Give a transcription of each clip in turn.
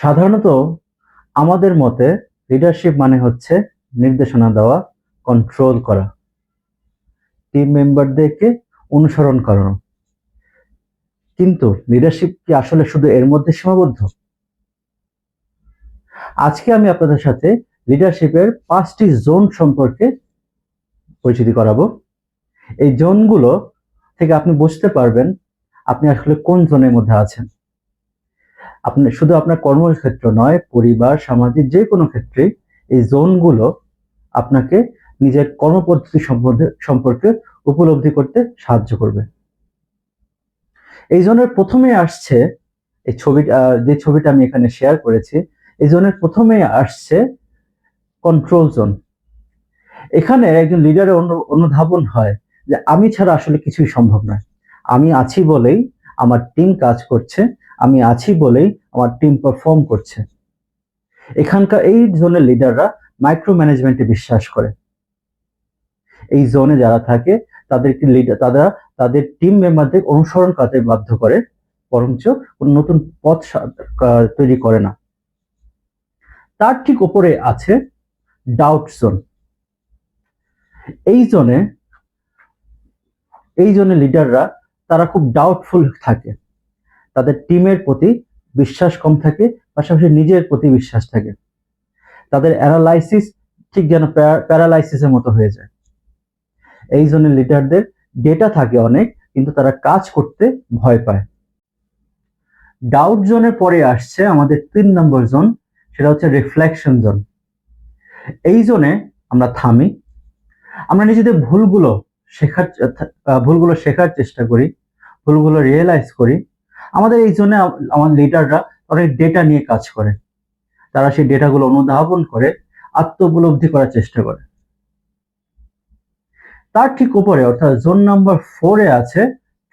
সাধারণত আমাদের মতে লিডারশিপ মানে হচ্ছে নির্দেশনা দেওয়া কন্ট্রোল করা টিম মেম্বারদেরকে অনুসরণ করানো কিন্তু লিডারশিপ কি আসলে শুধু এর মধ্যে সীমাবদ্ধ? আজকে আমি আপনাদের সাথে লিডারশিপের পাঁচটি জোন সম্পর্কে পরিচিতি করাবো। এই জোনগুলো থেকে আপনি বুঝতে পারবেন আপনি আসলে কোন জোনের মধ্যে আছেন। আপনি শুধু আপনার কর্মক্ষেত্র নয়, পরিবার, সামাজিক যে কোনো ক্ষেত্রে এই জোনগুলো আপনাকে নিজের কর্মপদ্ধতি সম্বন্ধে, সম্পর্কে উপলব্ধি করতে সাহায্য করবে। এই জোনের প্রথমে আসছে এই ছবি যে ছবিটা আমি এখানে শেয়ার করেছি, এই জোনের প্রথমে আসছে কন্ট্রোল জোন এখানে একজন লিডারের অনুধাবন হয় যে, আমি ছাড়া আসলে কিছুই সম্ভব নয়। আমি আছি বলেই আমার টিম কাজ করছে আমি আছি বলেই আমার টিম পারফর্ম করছে। এখানকার এই জোনের লিডাররা মাইক্রো ম্যানেজমেন্টে বিশ্বাস করে। এই জোনে যারা থাকে তাদেরকে লিডার তারা তাদের টিম মেম্বারদের অনুসরণ করতে বাধ্য করে, বরঞ্চ কোনো নতুন পথ তৈরি করে না। তার ঠিক উপরে আছে ডাউট জোন এই জোনে এই জোনে লিডাররা তারা খুব ডাউটফুল থাকে। তাদের টিমের প্রতি বিশ্বাস কম থাকে, পাশাপাশি নিজের প্রতি বিশ্বাস থাকে। তাদের অ্যানালাইসিস ঠিক যেন প্যারালাইসিসের মতো হয়ে যায়। এই জন্য লিডারদের ডেটা থাকে অনেক, কিন্তু তারা কাজ করতে ভয় পায়। ডাউট জোনের পরে আসছে আমাদের তিন নম্বর জোন, সেটা হচ্ছে রিফ্লেকশন জোন। এই জোনে আমরা থামি, আমরা নিজেদের ভুলগুলো শেখার ভুলগুলো শেখার চেষ্টা করি, ভুলগুলো রিয়েলাইজ করি আমাদের এই জন্য আমার লিডাররা অনেক ডেটা নিয়ে কাজ করে। তারা সেই ডেটাগুলো অনুধাবন করে আত্ম উপলব্ধি করার চেষ্টা করে। তার ঠিক উপরে, অর্থাৎ জোন নাম্বার ফোরে আছে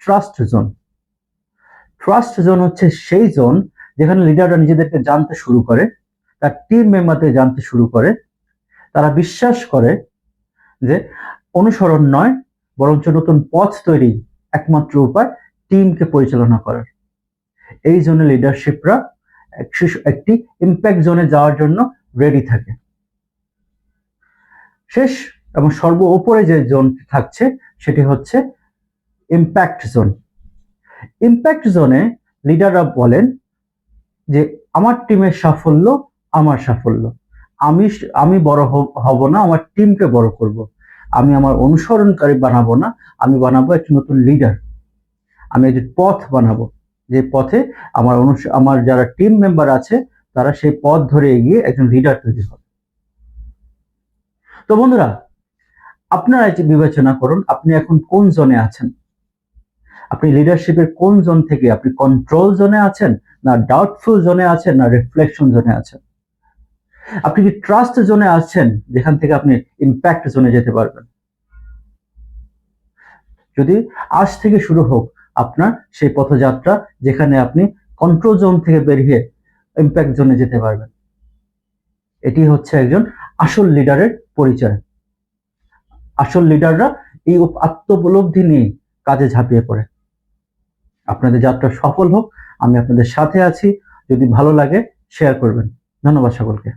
ট্রাস্ট জোন ট্রাস্ট জোন হচ্ছে সেই জোন যেখানে লিডাররা নিজেদেরকে জানতে শুরু করে, তার টিম মেম্বারদের জানতে শুরু করে। তারা বিশ্বাস করে যে অনুসরণ নয়, বরঞ্চ নতুন পথ তৈরি একমাত্র উপায় টিমকে পরিচালনা করার। এই জন্য লিডারশিপরা একটি ইম্প্যাক্ট জোনে যাওয়ার জন্য রেডি থাকে। শেষ এবং সর্ব উপরে যে জোন থাকছে, সেটি হচ্ছে ইম্প্যাক্ট জোন ইম্প্যাক্ট জোনে লিডাররা বলেন যে, আমার টিমের সাফল্য, আমার সাফল্য। আমি আমি বড় হব না, আমার টিমকে বড় করব। আমি আমার অনুসরণকারী বানাবো না, আমি বানাবো একটি নতুন লিডার আমি একটি পথ বানাবো। যে পথে আমার আমার যারা টিম মেম্বার আছে, তারা সেই পথ ধরে এগিয়ে একজন লিডার তৈরি হবে। তো বন্ধুরা, আপনারা বিবেচনা করুন, আপনি এখন কোন জোনে আছেন? আপনি লিডারশিপের কোন জোন থেকে, আপনি কন্ট্রোল জোনে আছেন, না ডাউটফুল জোনে আছেন, না রিফ্লেকশন জোনে আছেন? আপনি কি ট্রাস্ট জোনে আছেন, যেখান থেকে আপনি ইম্প্যাক্ট জোনে যেতে পারবেন? যদি আজ থেকে শুরু হোক আপনার সেই পথযাত্রা যেখানে আপনি কন্ট্রোল জোন থেকে বেরিয়ে ইম্প্যাক্ট জোনে যেতে পারবেন। এটি হচ্ছে একজন আসল লিডারের পরিচয়। আসল লিডাররা এই আত্মোপলব্ধি নিয়ে কাজে ঝাঁপিয়ে পড়ে। আপনাদের যাত্রা সফল হোক, আমি আপনাদের সাথে আছি। যদি ভালো লাগে শেয়ার করবেন। ধন্যবাদ সকলকে।